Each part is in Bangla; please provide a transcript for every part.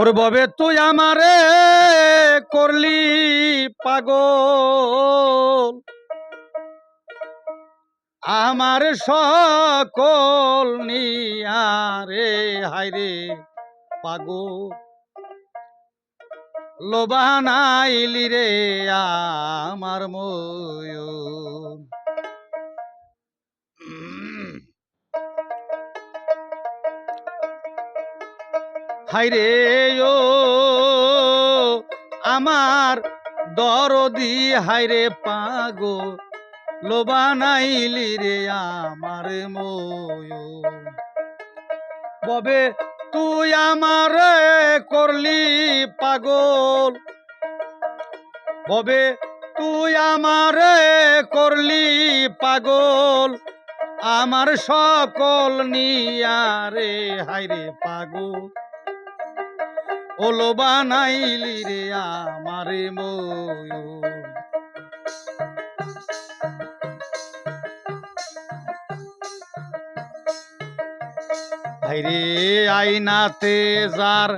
ওর ববে তুই আমারে করলি পাগল। আমার সকল নিয়ারে হাইরে পাগল। লোবানাইলি রে আমার ময়ূর। হাইরে, ও আমার দরদি, হাইরে পাগো লোবানাইলি রে আমার ময়ো ববে, তুই আমার করলি পাগল। ববে, তুই আমার করলি পাগল। আমার সকল নিয়ারে, হাইরে পাগল। ওলো বানাইলি রে আমারে ময়ূর। হাইরে আইনাতে যার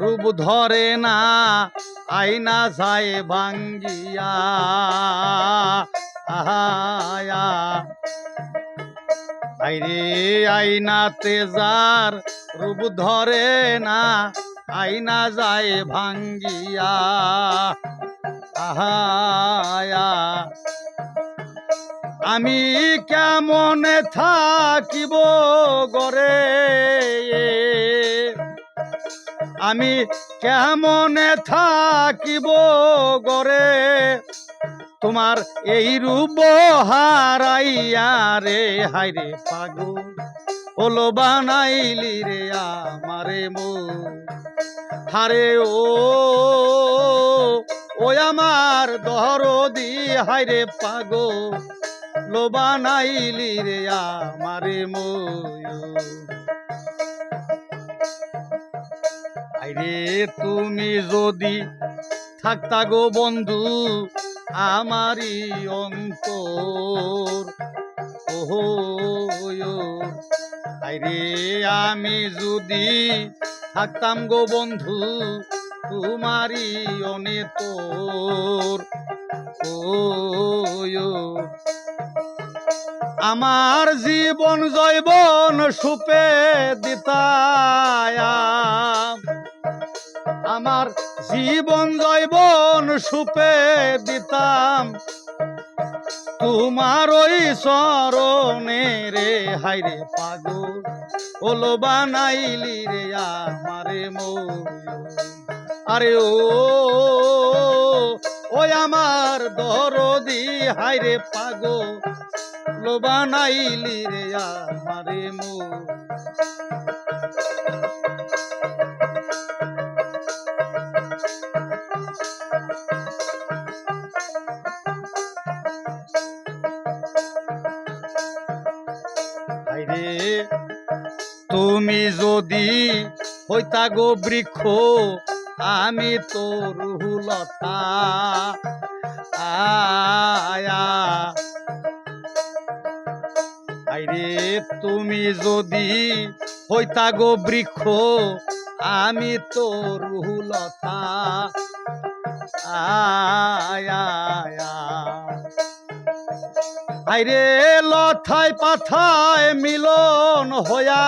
রূপ ধরে না, আইনা যায় ভাঙ্গিয়া। আইরে আইনাতে যার রূপ ধরে না আইনা যায় ভাঙ্গিয়া। আহায়া, আমি কেমন থাকিব গরে? আমি কেমন থাকিব গরে? তোমার এই রূপ হারাইয়া রে হাইরে পাগল। ওলো বানাইলি রে আমারে মো হারে ও ও আমার দহরদি হাইরে পাগল। লো বানাইলি রে আমারে ময়ূর আইরে তুমি যদি থাকতা গো বন্ধু, আমারই অন্তর। ওহো আইরে আমি যদি থাকতাম গো বন্ধু, তোমারই অনে তোর আমার জীবন জৈবন সুপে দিতায়া আমার জীবন জৈবন সুপে দিতাম। তোমার ওই চরণে রে হাইরে পাগল, ওলো বানাইলি রে আমারে ময়ূর আরে ও ওই আমার দরদি হাইরে পাগল লো বানাইলি রে আমারে ময়ূর হাইরে তুমি যদি হইতা গো বৃক্ষ, আমি তো রুহুলতা। আয়া। আইরে, তুমি যদি হইতা গো বৃক্ষ, আমি তো রুহুলতা। আয়া। আইরে লথায় পাথায় মিলন হয়া